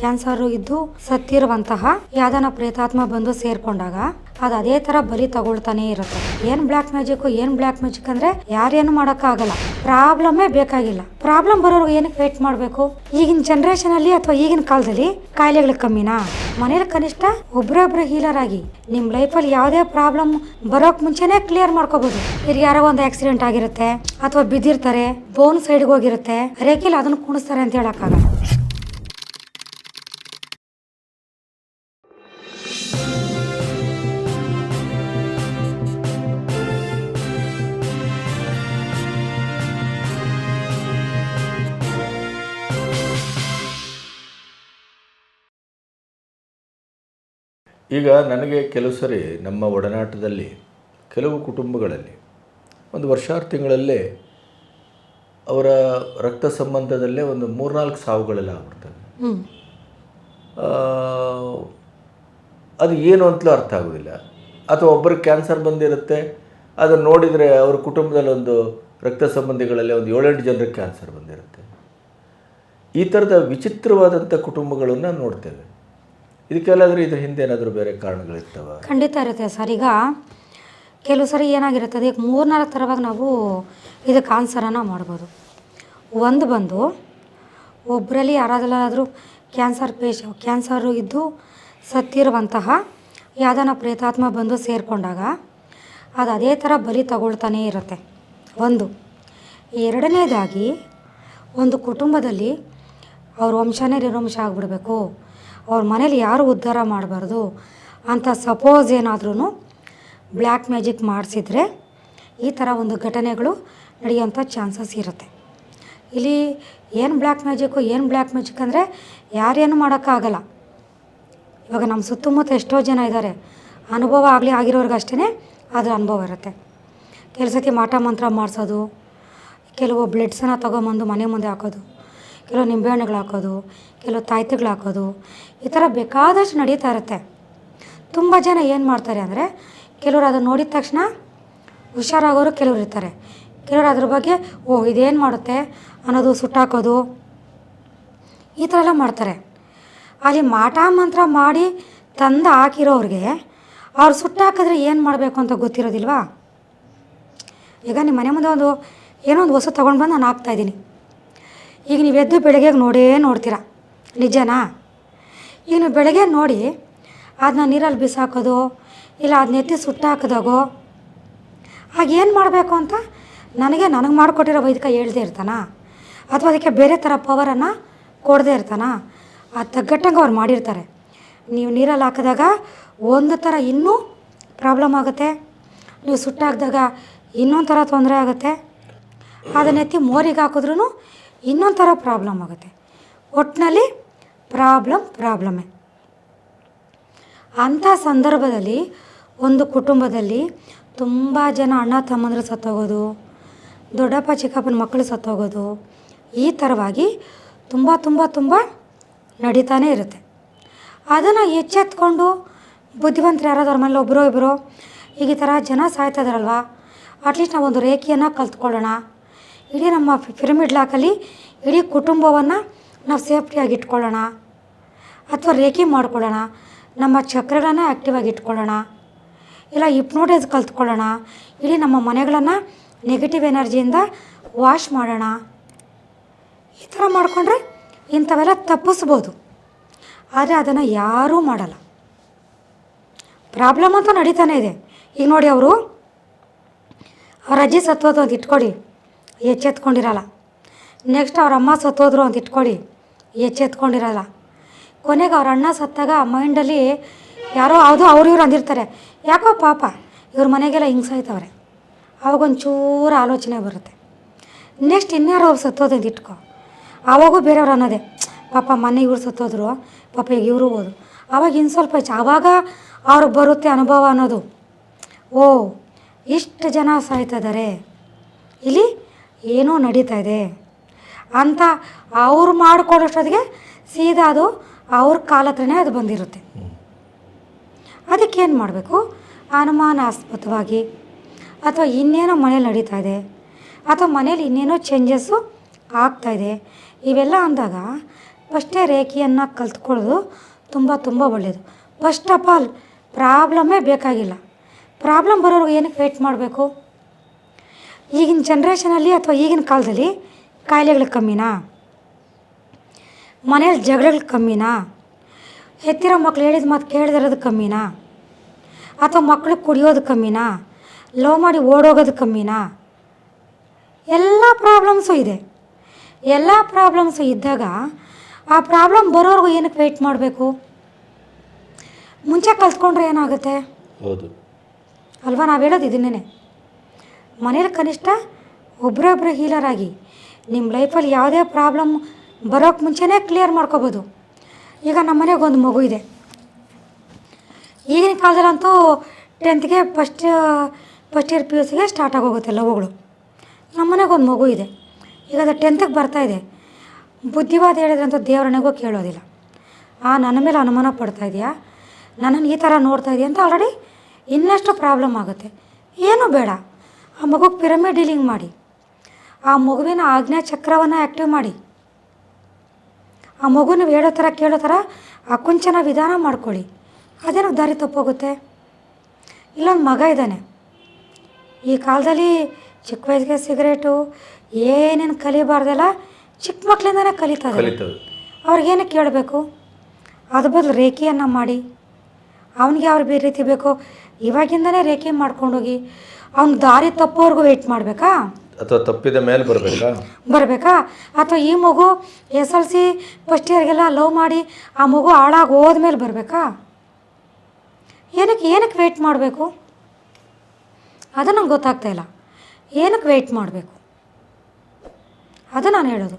Cancer ಇದ್ದು ಸತ್ತಿರುವಂತಹ ಯಾದನ ಪ್ರೇತಾತ್ಮ ಬಂದು ಸೇರ್ಕೊಂಡಾಗ ಅದು ಅದೇ ತರ ಬಲಿ ತಗೊಳ್ತಾನೆ ಇರುತ್ತೆ. ಏನ್ ಬ್ಲಾಕ್ ಮ್ಯಾಜಿಕ್ ಏನ್ ಬ್ಲಾಕ್ ಮ್ಯಾಜಿಕ್ ಅಂದ್ರೆ ಯಾರೇನು ಆಗಲ್ಲ ಪ್ರಾಬ್ಲಮ್ಮೇ ಬೇಕಾಗಿಲ್ಲ. ಪ್ರಾಬ್ಲಮ್ ಬರೋರ್ಗೆ ಏನಕ್ಕೆ ವೇಟ್ ಮಾಡಬೇಕು? ಈಗಿನ ಜನರೇಷನ್ ಅಲ್ಲಿ ಅಥವಾ ಈಗಿನ ಕಾಲದಲ್ಲಿ ಕಾಯಿಲೆಗಳು ಕಮ್ಮಿನಾ? ಮನೇಲಿ ಕನಿಷ್ಠ ಒಬ್ರೊಬ್ರು ಹೀಲರ್ ಆಗಿ ನಿಮ್ ಲೈಫಲ್ಲಿ ಯಾವುದೇ ಪ್ರಾಬ್ಲಮ್ ಬರೋಕ್ ಮುಂಚೆನೆ ಕ್ಲಿಯರ್ ಮಾಡ್ಕೋಬಹುದು ಈಗ ಯಾರೋ ಒಂದು ಆಕ್ಸಿಡೆಂಟ್ ಆಗಿರುತ್ತೆ, ಅಥವಾ ಬಿದ್ದಿರ್ತಾರೆ ಬೋನ್ ಸೈಡ್ಗೆ ಹೋಗಿರುತ್ತೆ, ರೇಖೆಲಿ ಅದನ್ನ ಕುಣಿಸ್ತಾರೆ ಅಂತ ಹೇಳಕ್ಕಾಗಲ್ಲ. ಈಗ ನನಗೆ ಕೆಲವು ಸರಿ ನಮ್ಮ ಒಡನಾಟದಲ್ಲಿ ಕೆಲವು ಕುಟುಂಬಗಳಲ್ಲಿ ಒಂದು ವರ್ಷಾರು ತಿಂಗಳಲ್ಲೇ ಅವರ ರಕ್ತ ಸಂಬಂಧದಲ್ಲೇ ಒಂದು ಮೂರ್ನಾಲ್ಕು ಸಾವುಗಳೆಲ್ಲ ಆಗ್ಬಿಡ್ತವೆ. ಅದು ಏನು ಅಂತಲೂ ಅರ್ಥ ಆಗೋದಿಲ್ಲ. ಅಥವಾ ಒಬ್ಬರಿಗೆ ಕ್ಯಾನ್ಸರ್ ಬಂದಿರುತ್ತೆ ಅದನ್ನು ನೋಡಿದರೆ ಅವ್ರ ಕುಟುಂಬದಲ್ಲಿ ಒಂದು ರಕ್ತ ಸಂಬಂಧಿಗಳಲ್ಲಿ ಒಂದು ಏಳೆಂಟು ಜನರಿಗೆ ಕ್ಯಾನ್ಸರ್ ಬಂದಿರುತ್ತೆ. ಈ ಥರದ ವಿಚಿತ್ರವಾದಂಥ ಕುಟುಂಬಗಳನ್ನು ನೋಡ್ತೇವೆ. ಇದಕ್ಕೆಲ್ಲಾದರೂ ಇದ್ರ ಹಿಂದೆ ಏನಾದರೂ ಬೇರೆ ಕಾರಣಗಳಿರ್ತವೆ? ಖಂಡಿತ ಇರುತ್ತೆ ಸರ್. ಈಗ ಕೆಲವು ಸರಿ ಏನಾಗಿರುತ್ತೆ ಈಗ ಮೂರ್ನಾಲ್ಕು ಥರವಾಗಿ ನಾವು ಇದಕ್ಕೆ ಆನ್ಸರನ್ನು ಮಾಡ್ಬೋದು. ಒಂದು ಬಂದು ಒಬ್ಬರಲ್ಲಿ ಯಾರಾದಲ್ಲಾದರೂ ಕ್ಯಾನ್ಸರ್ ಪೇಶ ಕ್ಯಾನ್ಸರು ಇದ್ದು ಸತ್ತಿರುವಂತಹ ಯಾವ್ದಾನ ಪ್ರೇತಾತ್ಮ ಬಂದು ಸೇರಿಕೊಂಡಾಗ ಅದು ಅದೇ ಥರ ಬಲಿ ತಗೊಳ್ತಾನೇ ಇರುತ್ತೆ. ಒಂದು. ಎರಡನೇದಾಗಿ, ಒಂದು ಕುಟುಂಬದಲ್ಲಿ ಅವ್ರ ವಂಶನೇ ನಿರ್ವಂಶ ಆಗಿಬಿಡ್ಬೇಕು. ಅವ್ರ ಮನೇಲಿ ಯಾರು ಉದ್ಧಾರ ಮಾಡಬಾರ್ದು ಅಂತ ಸಪೋಸ್ ಏನಾದ್ರೂ ಬ್ಲ್ಯಾಕ್ ಮ್ಯಾಜಿಕ್ ಮಾಡಿಸಿದ್ರೆ ಈ ಥರ ಒಂದು ಘಟನೆಗಳು ನಡೆಯುವಂಥ ಚಾನ್ಸಸ್ ಇರುತ್ತೆ. ಇಲ್ಲಿ ಏನು ಬ್ಲ್ಯಾಕ್ ಮ್ಯಾಜಿಕ್ಕು ಏನು ಬ್ಲ್ಯಾಕ್ ಮ್ಯಾಜಿಕ್ ಅಂದರೆ ಯಾರೇನು ಮಾಡೋಕ್ಕಾಗಲ್ಲ. ಇವಾಗ ನಮ್ಮ ಸುತ್ತಮುತ್ತ ಎಷ್ಟೋ ಜನ ಇದ್ದಾರೆ. ಅನುಭವ ಆಗಲಿ ಆಗಿರೋರ್ಗಷ್ಟೇ ಅದರ ಅನುಭವ ಇರುತ್ತೆ. ಕೆಲವು ಮಾಟ ಮಂತ್ರ ಮಾಡಿಸೋದು, ಕೆಲವು ಬ್ಲಡ್ಸನ್ನ ತೊಗೊಂಬಂದು ಮನೆ ಮುಂದೆ ಹಾಕೋದು. ಕೆಲವು ನಿಂಬೆಹಣ್ಣುಗಳು ಹಾಕೋದು ಕೆಲವು ತಾಯ್ತಿಗಳು ಹಾಕೋದು ಈ ಥರ ಬೇಕಾದಷ್ಟು ನಡೀತಾ ಇರುತ್ತೆ. ತುಂಬ ಜನ ಏನು ಮಾಡ್ತಾರೆ ಅಂದರೆ, ಕೆಲವರು ಅದನ್ನು ನೋಡಿದ ತಕ್ಷಣ ಹುಷಾರಾಗೋರು ಕೆಲವರು ಇರ್ತಾರೆ. ಕೆಲವರು ಅದ್ರ ಬಗ್ಗೆ, ಓ, ಇದೇನು ಮಾಡುತ್ತೆ ಅನ್ನೋದು ಸುಟ್ಟಾಕೋದು, ಈ ಥರ ಎಲ್ಲ ಮಾಡ್ತಾರೆ. ಅಲ್ಲಿ ಮಾಟ ಮಂತ್ರ ಮಾಡಿ ತಂದು ಹಾಕಿರೋರಿಗೆ, ಅವ್ರು ಸುಟ್ಟಾಕಿದ್ರೆ ಏನು ಮಾಡಬೇಕು ಅಂತ ಗೊತ್ತಿರೋದಿಲ್ವಾ? ಈಗ ನಿಮ್ಮ ಮನೆ ಮುಂದೆ ಒಂದು, ಏನೋ ಒಂದು ವಸ್ತು ತೊಗೊಂಡು ಬಂದು ನಾನು ಹಾಕ್ತಾಯಿದ್ದೀನಿ ಈಗ ನೀವು ಎದ್ದು ಬೆಳಗ್ಗೆ ನೋಡೇ ನೋಡ್ತೀರಾ? ನಿಜನಾ? ಈಗ ನೀವು ಬೆಳಗ್ಗೆ ನೋಡಿ ಅದನ್ನ ನೀರಲ್ಲಿ ಬಿಸಾಕೋದು, ಇಲ್ಲ ಅದನ್ನ ಎತ್ತಿ ಸುಟ್ಟಾಕಿದಾಗೋ, ಆಗ ಏನು ಮಾಡಬೇಕು ಅಂತ ನನಗೆ ನನಗೆ ಮಾಡಿಕೊಟ್ಟಿರೋ ವೈದ್ಯಕ ಹೇಳ್ದೇ ಇರ್ತಾನ? ಅಥವಾ ಅದಕ್ಕೆ ಬೇರೆ ಥರ ಪವರನ್ನು ಕೊಡದೇ ಇರ್ತಾನ? ಆ ತಗ್ಗಟ್ಟಂಗೆ ಅವ್ರು ಮಾಡಿರ್ತಾರೆ. ನೀವು ನೀರಲ್ಲಿ ಹಾಕಿದಾಗ ಒಂದು ಥರ ಇನ್ನೂ ಪ್ರಾಬ್ಲಮ್ ಆಗುತ್ತೆ. ನೀವು ಸುಟ್ಟಾಕಿದಾಗ ಇನ್ನೊಂದು ಥರ ತೊಂದರೆ ಆಗುತ್ತೆ. ಅದನ್ನೆತ್ತಿ ಮೋರಿಗೆ ಹಾಕಿದ್ರೂ ಇನ್ನೊಂದು ಥರ ಪ್ರಾಬ್ಲಮ್ ಆಗುತ್ತೆ ಒಟ್ಟಿನಲ್ಲಿ ಪ್ರಾಬ್ಲಮ್ ಪ್ರಾಬ್ಲಮ್ಮೇ ಅಂಥ ಸಂದರ್ಭದಲ್ಲಿ ಒಂದು ಕುಟುಂಬದಲ್ಲಿ ತುಂಬ ಜನ ಅಣ್ಣ ತಮ್ಮಂದರು ಸತ್ತೋಗೋದು, ದೊಡ್ಡಪ್ಪ, ಚಿಕ್ಕಪ್ಪನ ಮಕ್ಕಳು ಸತ್ತೋಗೋದು ಈ ಥರವಾಗಿ ತುಂಬ ತುಂಬ ತುಂಬ ನಡೀತಾನೇ ಇರುತ್ತೆ. ಅದನ್ನು ಎಚ್ಚೆತ್ಕೊಂಡು ಬುದ್ಧಿವಂತರು ಯಾರಾದ್ರು ಮನೇಲಿ ಒಬ್ಬರೋ ಇಬ್ಬರೋ ಈಗ ಈ ಥರ ಜನ ಸಾಯ್ತಾ ಇದಾರಲ್ವ? ಅಟ್ಲೀಸ್ಟ್ ನಾವೊಂದು ರೇಖೆಯನ್ನು ಕಲ್ತ್ಕೊಳ್ಳೋಣ. ಇಡೀ ನಮ್ಮ ಪಿರಮಿಡ್ ಲಾಕಲ್ಲಿ ಇಡೀ ಕುಟುಂಬವನ್ನು ನಾವು ಸೇಫ್ಟಿಯಾಗಿ ಇಟ್ಕೊಳ್ಳೋಣ. ಅಥವಾ ರೇಖೆ ಮಾಡ್ಕೊಳ್ಳೋಣ. ನಮ್ಮ ಚಕ್ರಗಳನ್ನು ಆ್ಯಕ್ಟಿವ್ ಆಗಿ ಇಟ್ಕೊಳ್ಳೋಣ. ಇಲ್ಲ ಹಿಪ್ನೋಟೈಸ್ ಕಲ್ತ್ಕೊಳ್ಳೋಣ. ಇಡೀ ನಮ್ಮ ಮನೆಗಳನ್ನು ನೆಗೆಟಿವ್ ಎನರ್ಜಿಯಿಂದ ವಾಶ್ ಮಾಡೋಣ. ಈ ಥರ ಮಾಡಿಕೊಂಡ್ರೆ ಇಂಥವೆಲ್ಲ ತಪ್ಪಿಸ್ಬೋದು. ಆದರೆ ಅದನ್ನು ಯಾರೂ ಮಾಡಲ್ಲ. ಪ್ರಾಬ್ಲಮ್ ಅಂತ ನಡೀತಾನೆ ಇದೆ. ಈಗ ನೋಡಿ ಅವರು. ಅವ್ರ ಅಜ್ಜಿ ಸತ್ವದ ಇಟ್ಕೊಡಿ. ಎಚ್ಚೆತ್ಕೊಂಡಿರಲ್ಲ. ನೆಕ್ಸ್ಟ್ ಅವ್ರ ಅಮ್ಮ ಸತ್ತೋದ್ರು ಅಂತ ಇಟ್ಕೊಳ್ಳಿ. ಎಚ್ಚೆತ್ಕೊಂಡಿರಲ್ಲ. ಕೊನೆಗೆ ಅವ್ರ ಅಣ್ಣ ಸತ್ತಾಗ ಮೈಂಡಲ್ಲಿ ಯಾರೋ ಅದು ಅವ್ರು ಇವ್ರು ಅಂದಿರ್ತಾರೆ. ಯಾಕೋ ಪಾಪ, ಇವ್ರ ಮನೆಗೆಲ್ಲ ಹಿಂಗ್ಸಾಯ್ತವ್ರೆ ಅವಾಗೊಂಚೂರು ಆಲೋಚನೆ ಬರುತ್ತೆ. ನೆಕ್ಸ್ಟ್ ಇನ್ಯಾರೋ ಅವ್ರು ಸತ್ತೋದು ಅಂತ ಇಟ್ಕೊ. ಆವಾಗೂ ಬೇರೆಯವ್ರು ಅನ್ನೋದೇ. ಪಾಪ ಮನೆ ಇವ್ರು ಸತ್ತೋದ್ರು, ಪಾಪ ಈಗ ಇವರು ಹೋದ್ರು. ಆವಾಗ ಇನ್ನು ಸ್ವಲ್ಪ ಹೆಚ್ಚು ಆವಾಗ ಅವ್ರಿಗೆ ಬರುತ್ತೆ ಅನುಭವ ಅನ್ನೋದು. ಓ, ಇಷ್ಟು ಜನ ಸಾಯ್ತಿದ್ದಾರೆ ಇಲ್ಲಿ ಏನೋ ನಡೀತಾ ಇದೆ ಅಂತ ಅವ್ರು ಮಾಡಿಕೊಳ್ಳೋಷ್ಟೊತ್ತಿಗೆ ಸೀದಾ ಅದು ಅವ್ರ ಕಾಲ ಹತ್ರನೇ ಅದು ಬಂದಿರುತ್ತೆ. ಅದಕ್ಕೇನು ಮಾಡಬೇಕು? ಅನುಮಾನಾಸ್ಪದವಾಗಿ ಅಥವಾ ಇನ್ನೇನೋ ಮನೇಲಿ ನಡೀತಾ ಇದೆ ಅಥವಾ ಮನೇಲಿ ಇನ್ನೇನೋ ಚೇಂಜಸ್ಸು ಆಗ್ತಾಯಿದೆ ಇವೆಲ್ಲ ಅಂದಾಗ ಫಸ್ಟೇ ರೇಖೆಯನ್ನು ಕಲ್ತ್ಕೊಳ್ಳೋದು ತುಂಬ ತುಂಬ ಒಳ್ಳೆಯದು ಫಸ್ಟ್ ಆಫ್ ಆಲ್ ಪ್ರಾಬ್ಲಮ್ಮೇ ಬೇಕಾಗಿಲ್ಲ. ಪ್ರಾಬ್ಲಮ್ ಬರೋರ್ಗೆ ಏನಕ್ಕೆ ವೆಯ್ಟ್ ಮಾಡಬೇಕು? ಈಗಿನ ಜನ್ರೇಷನಲ್ಲಿ ಅಥವಾ ಈಗಿನ ಕಾಲದಲ್ಲಿ ಕಾಯಿಲೆಗಳು ಕಮ್ಮಿನಾ? ಮನೇಲಿ ಜಗಳಗಳು ಕಮ್ಮಿನಾ? ಎತ್ತಿರೋ ಮಕ್ಳು ಹೇಳಿದ ಮಾತು ಕೇಳಿದಿರೋದು ಕಮ್ಮಿನಾ? ಅಥವಾ ಮಕ್ಕಳು ಕುಡಿಯೋದು ಕಮ್ಮಿನಾ? ಲವ್ ಮಾಡಿ ಓಡೋಗೋದು ಕಮ್ಮಿನಾ? ಎಲ್ಲ ಪ್ರಾಬ್ಲಮ್ಸು ಇದೆ. ಎಲ್ಲ ಪ್ರಾಬ್ಲಮ್ಸು ಇದ್ದಾಗ ಆ ಪ್ರಾಬ್ಲಮ್ ಬರೋರ್ಗು ಏನಕ್ಕೆ ವೆಯ್ಟ್ ಮಾಡಬೇಕು? ಮುಂಚೆ ಕಲ್ತ್ಕೊಂಡ್ರೆ ಏನಾಗುತ್ತೆ? ಹೌದು. ಅಲ್ವಾ? ನಾವು ಹೇಳೋದು ಇದನ್ನೇ ಮನೇಲಿ ಕನಿಷ್ಠ ಒಬ್ಬರೇ ಹೀಲರಾಗಿ. ಹೀಲರ್ ಆಗಿ ನಿಮ್ಮ ಲೈಫಲ್ಲಿ ಯಾವುದೇ ಪ್ರಾಬ್ಲಮ್ ಬರೋಕ್ಕೆ ಮುಂಚೆನೇ ಕ್ಲಿಯರ್ ಮಾಡ್ಕೋಬೋದು. ಈಗ ನಮ್ಮ ಮನೆಗೆ ಒಂದು ಮಗು ಇದೆ. ಈಗಿನ ಕಾಲದಲ್ಲಂತೂ ಟೆಂತ್ಗೆ first first year P U ಸಿಗೆ ಸ್ಟಾರ್ಟ್ ಆಗೋಗುತ್ತೆ ಲವ್ಗಳು ನಮ್ಮ ಮನೆಗೆ ಒಂದು ಮಗು ಇದೆ. ಈಗ ಅದು ಟೆಂತ್ಗೆ ಬರ್ತಾಯಿದೆ ಬುದ್ಧಿವಾದ ಹೇಳಿದ್ರಂತೂ ದೇವರನೆಗೂ ಕೇಳೋದಿಲ್ಲ. ಆ, ನನ್ನ ಮೇಲೆ ಅನುಮಾನ ಪಡ್ತಾ ಇದೆಯಾ? ನನ್ನನ್ನು ಈ ಥರ ನೋಡ್ತಾ ಇದೆಯಾ ಅಂತ ಆಲ್ರೆಡಿ ಇನ್ನಷ್ಟು ಪ್ರಾಬ್ಲಮ್ ಆಗುತ್ತೆ. ಏನೂ ಬೇಡ. ಆ ಮಗುಗೆ ಪಿರಮಿಡ್ ಡೀಲಿಂಗ್ ಮಾಡಿ. ಆ ಮಗುವಿನ ಆಜ್ಞಾ ಚಕ್ರವನ್ನು ಆ್ಯಕ್ಟಿವ್ ಮಾಡಿ. ಆ ಮಗುನ ಹೇಳೋ ಥರ ಕೇಳೋ ಥರ ಅಕುಂಚನ ವಿಧಾನ ಮಾಡ್ಕೊಳ್ಳಿ. ಅದೇನೋ ದಾರಿ ತಪ್ಪೋಗುತ್ತೆ? ಇಲ್ಲೊಂದು ಮಗ ಇದ್ದಾನೆ. ಈ ಕಾಲದಲ್ಲಿ ಚಿಕ್ಕ ವಯಸ್ಸಿಗೆ ಸಿಗರೇಟು ಏನೇನು ಕಲಿಬಾರ್ದೆಲ್ಲ ಚಿಕ್ಕ ಮಕ್ಕಳಿಂದನೇ ಕಲಿತಾರೆ ಅವ್ರಿಗೇನು ಕೇಳಬೇಕು? ಅದ್ರ ಬದಲು ರೇಖೆಯನ್ನು ಮಾಡಿ. ಅವನಿಗೆ ಅವ್ರು ಬೇರೆ ರೀತಿ ಬೇಕೋ? ಇವಾಗಿಂದನೇ ರೇಖೆ ಮಾಡ್ಕೊಂಡೋಗಿ ಅವ್ನ ದಾರಿ ತಪ್ಪೋರ್ಗು ವೆಯ್ಟ್ ಮಾಡಬೇಕಾ? ಅಥವಾ ತಪ್ಪಿದ ಮೇಲೆ ಬರಬೇಕಾ? ಬರಬೇಕಾ? ಅಥವಾ ಈ ಮಗು ಎಸ್ ಎಲ್ ಸಿ ಫಸ್ಟ್ ಇಯರ್ಗೆಲ್ಲ ಲವ್ ಮಾಡಿ ಆ ಮಗು ಹಾಳಾಗಿ ಹೋದ್ಮೇಲೆ ಬರಬೇಕಾ? ಏನಕ್ಕೆ ಏನಕ್ಕೆ ವೆಯ್ಟ್ ಮಾಡಬೇಕು? ಅದು ನಂಗೆ ಗೊತ್ತಾಗ್ತಾ ಇಲ್ಲ. ಏನಕ್ಕೆ ವೆಯ್ಟ್ ಮಾಡಬೇಕು? ಅದು ನಾನು ಹೇಳೋದು.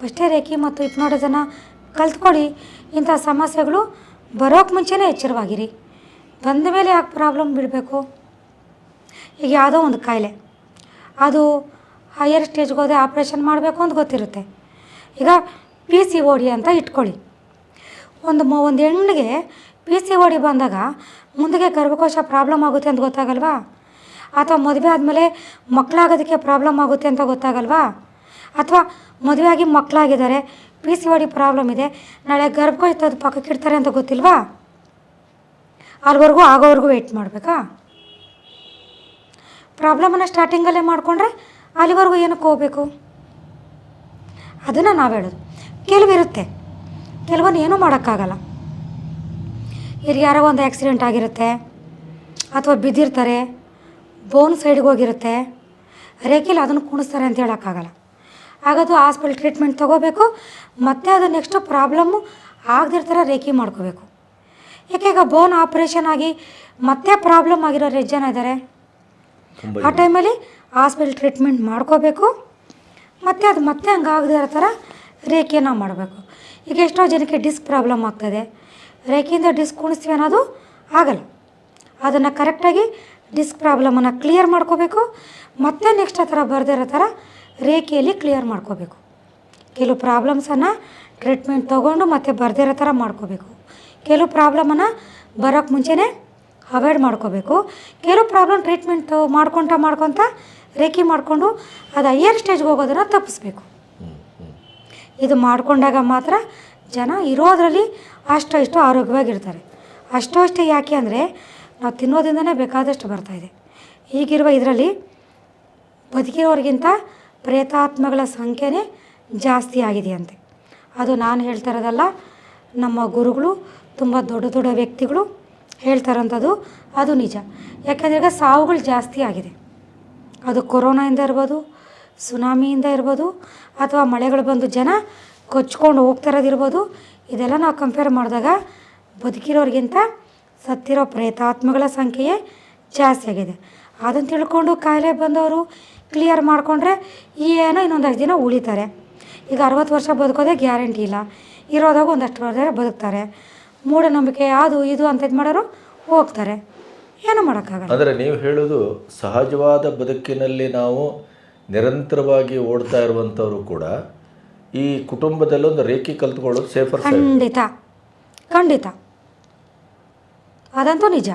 ಫಸ್ಟ್ ಇಯರ್ ಏಕೆ ಮತ್ತು ಹಿಪ್ನೋಟಿಸನ್ನ ಕಲ್ತ್ಕೊಳ್ಳಿ. ಇಂಥ ಸಮಸ್ಯೆಗಳು ಬರೋಕ್ಕೆ ಮುಂಚೆನೇ ಎಚ್ಚರವಾಗಿರಿ. ಬಂದ ಮೇಲೆ ಯಾಕೆ ಪ್ರಾಬ್ಲಮ್ ಬೀಳಬೇಕು ಈಗ ಯಾವುದೋ ಒಂದು ಕಾಯಿಲೆ. ಅದು ಹೈಯರ್ ಸ್ಟೇಜ್ಗೆ ಹೋದೆ ಆಪ್ರೇಷನ್ ಮಾಡಬೇಕು ಅಂತ ಗೊತ್ತಿರುತ್ತೆ. ಈಗ ಪಿ ಸಿ ಓ ಡಿ ಅಂತ ಇಟ್ಕೊಳ್ಳಿ. ಒಂದು ಮ ಒಂದು ಹೆಣ್ಣಿಗೆ ಪಿ ಸಿ ಓ ಡಿ ಬಂದಾಗ ಮುಂದಕ್ಕೆ ಗರ್ಭಕೋಶ ಪ್ರಾಬ್ಲಮ್ ಆಗುತ್ತೆ ಅಂತ ಗೊತ್ತಾಗಲ್ವಾ? ಅಥವಾ ಮದುವೆ ಆದಮೇಲೆ ಮಕ್ಕಳಾಗೋದಕ್ಕೆ ಪ್ರಾಬ್ಲಮ್ ಆಗುತ್ತೆ ಅಂತ ಗೊತ್ತಾಗಲ್ವಾ? ಅಥವಾ ಮದುವೆಯಾಗಿ ಮಕ್ಕಳಾಗಿದ್ದಾರೆ P C O D problem ಇದೆ, ನಾಳೆ ಗರ್ಭಕೋಶ ತೆಗೆದು ಪಕ್ಕಕ್ಕೆ ಇಡ್ತಾರೆ ಅಂತ ಗೊತ್ತಿಲ್ವಾ? ಅಲ್ಲಿವರೆಗೂ ಆಗೋವರೆಗೂ ವೆಯ್ಟ್ ಮಾಡಬೇಕಾ? ಪ್ರಾಬ್ಲಮನ್ನು ಸ್ಟಾರ್ಟಿಂಗಲ್ಲೇ ಮಾಡಿಕೊಂಡ್ರೆ ಅಲ್ಲಿವರೆಗೂ ಏನಕ್ಕೆ ಹೋಗಬೇಕು? ಅದನ್ನು ನಾವು ಹೇಳೋದು. ಕೆಲವಿರುತ್ತೆ. ಕೆಲವೊಂದು ಏನೂ ಮಾಡೋಕ್ಕಾಗಲ್ಲ. ಇಲ್ಲಿ ಯಾರೋ ಒಂದು ಆ್ಯಕ್ಸಿಡೆಂಟ್ ಆಗಿರುತ್ತೆ, ಅಥವಾ ಬಿದ್ದಿರ್ತಾರೆ ಬೋನ್ ಸೈಡ್ಗೆ ಹೋಗಿರುತ್ತೆ, ರೇಖೆಲಿ ಅದನ್ನು ಕುಣಿಸ್ತಾರೆ ಅಂತ ಹೇಳೋಕ್ಕಾಗಲ್ಲ. ಆಗದು ಹಾಸ್ಪಿಟಲ್ ಟ್ರೀಟ್ಮೆಂಟ್ ತೊಗೋಬೇಕು, ಮತ್ತೆ ಅದು ನೆಕ್ಸ್ಟು ಪ್ರಾಬ್ಲಮ್ಮು ಆಗದಿರ್ತಾರೆ ರೇಖೆ ಮಾಡ್ಕೋಬೇಕು. ಯಾಕೆ ಈಗ ಬೋನ್ ಆಪ್ರೇಷನ್ ಆಗಿ ಮತ್ತೆ ಪ್ರಾಬ್ಲಮ್ ಆಗಿರೋ ರೆಜ್ಜನ ಜನ ಇದ್ದಾರೆ ಆ ಟೈಮಲ್ಲಿ ಹಾಸ್ಪಿಟಲ್ ಟ್ರೀಟ್ಮೆಂಟ್ ಮಾಡ್ಕೋಬೇಕು. ಮತ್ತು ಅದು ಮತ್ತೆ ಹಂಗಾಗದೇ ಇರೋ ಥರ ರೇಖೆಯನ್ನು ಮಾಡಬೇಕು. ಈಗ ಎಷ್ಟೋ ಜನಕ್ಕೆ ಡಿಸ್ಕ್ ಪ್ರಾಬ್ಲಮ್ ಆಗ್ತದೆ. ರೇಖೆಯಿಂದ ಡಿಸ್ಕ್ ಕುಣಿಸ್ತೀವಿ ಅನ್ನೋದು ಆಗಲ್ಲ. ಅದನ್ನು ಕರೆಕ್ಟಾಗಿ ಡಿಸ್ಕ್ ಪ್ರಾಬ್ಲಮನ್ನು ಕ್ಲಿಯರ್ ಮಾಡ್ಕೋಬೇಕು. ಮತ್ತೆ ನೆಕ್ಸ್ಟ್ ಆ ಥರ ಬರದೇ ಇರೋ ಥರ ರೇಖೆಯಲ್ಲಿ ಕ್ಲಿಯರ್ ಮಾಡ್ಕೋಬೇಕು. ಕೆಲವು ಪ್ರಾಬ್ಲಮ್ಸನ್ನು ಟ್ರೀಟ್ಮೆಂಟ್ ತೊಗೊಂಡು ಮತ್ತೆ ಬರದೇ ಇರೋ ಥರ ಮಾಡ್ಕೋಬೇಕು. ಕೆಲವು ಪ್ರಾಬ್ಲಮನ್ನು ಬರೋಕ್ಕೆ ಮುಂಚೆನೇ ಅವಾಯ್ಡ್ ಮಾಡ್ಕೋಬೇಕು. ಕೆಲವು ಪ್ರಾಬ್ಲಮ್ ಟ್ರೀಟ್ಮೆಂಟ್ ಮಾಡ್ಕೊತ ಮಾಡ್ಕೊತ ರೇಖಿ ಮಾಡಿಕೊಂಡು ಅದು ಹೈಯರ್ ಸ್ಟೇಜ್ಗೆ ಹೋಗೋದನ್ನು ತಪ್ಪಿಸ್ಬೇಕು. ಇದು ಮಾಡಿಕೊಂಡಾಗ ಮಾತ್ರ ಜನ ಇರೋದರಲ್ಲಿ ಅಷ್ಟು ಇಷ್ಟು ಆರೋಗ್ಯವಾಗಿರ್ತಾರೆ. ಅಷ್ಟೋ ಅಷ್ಟೇ ಯಾಕೆ ಅಂದರೆ ನಾವು ತಿನ್ನೋದ್ರಿಂದನೇ ಬೇಕಾದಷ್ಟು ಬರ್ತಾಯಿದೆ ಈಗಿರುವ ಇದರಲ್ಲಿ ಬದುಕಿರೋರಿಗಿಂತ ಪ್ರೇತಾತ್ಮಗಳ ಸಂಖ್ಯೆನೇ ಜಾಸ್ತಿ ಆಗಿದೆಯಂತೆ. ಅದು ನಾನು ಹೇಳ್ತಾ ಇರೋದಲ್ಲ, ನಮ್ಮ ಗುರುಗಳು, ತುಂಬ ದೊಡ್ಡ ದೊಡ್ಡ ವ್ಯಕ್ತಿಗಳು ಹೇಳ್ತಾರಂಥದ್ದು ಅದು ನಿಜ. ಯಾಕಂದರೆ ಈಗ ಸಾವುಗಳು ಜಾಸ್ತಿ ಆಗಿದೆ. ಅದು ಕೊರೋನಾಯಿಂದ ಇರ್ಬೋದು, ಸುನಾಮಿಯಿಂದ ಇರ್ಬೋದು, ಅಥವಾ ಮಳೆಗಳು ಬಂದು ಜನ ಕೊಚ್ಕೊಂಡು ಹೋಗ್ತಾರೋದಿರ್ಬೋದು ಇದೆಲ್ಲ ನಾವು ಕಂಪೇರ್ ಮಾಡಿದಾಗ ಬದುಕಿರೋರಿಗಿಂತ ಸತ್ತಿರೋ ಪ್ರೇತಾತ್ಮಗಳ ಸಂಖ್ಯೆಯೇ ಜಾಸ್ತಿ ಆಗಿದೆ. ಅದನ್ನು ತಿಳ್ಕೊಂಡು ಕಾಯಿಲೆ ಬಂದವರು ಕ್ಲಿಯರ್ ಮಾಡಿಕೊಂಡ್ರೆ ಏನೋ ಐದು ದಿನ ಉಳಿತಾರೆ. ಈಗ ಅರವತ್ತು ವರ್ಷ ಬದುಕೋದೇ ಗ್ಯಾರಂಟಿ ಇಲ್ಲ. ಇರೋದಾಗ ಒಂದಷ್ಟು ವರ್ಷ ಬದುಕ್ತಾರೆ. ಮೂಢನಂಬಿಕೆ ಅದು ಇದು ಅಂತ ಇದು ಮಾಡೋರು ಹೋಗ್ತಾರೆ. ಏನು ಮಾಡೋಕ್ಕಾಗಲ್ಲ. ಅಂದರೆ ನೀವು ಹೇಳೋದು ಸಹಜವಾದ ಬದುಕಿನಲ್ಲಿ ನಾವು ನಿರಂತರವಾಗಿ ಓಡ್ತಾ ಇರುವಂಥವ್ರು ಕೂಡ ಈ ಕುಟುಂಬದಲ್ಲಿ ಒಂದು ರೇಖೆ ಕಲ್ತ್ಕೊಳ್ಳೋದು ಸೇಫರ್ ಸೈಡ್ ಖಂಡಿತ. ಖಂಡಿತ. ಅದಂತೂ ನಿಜ.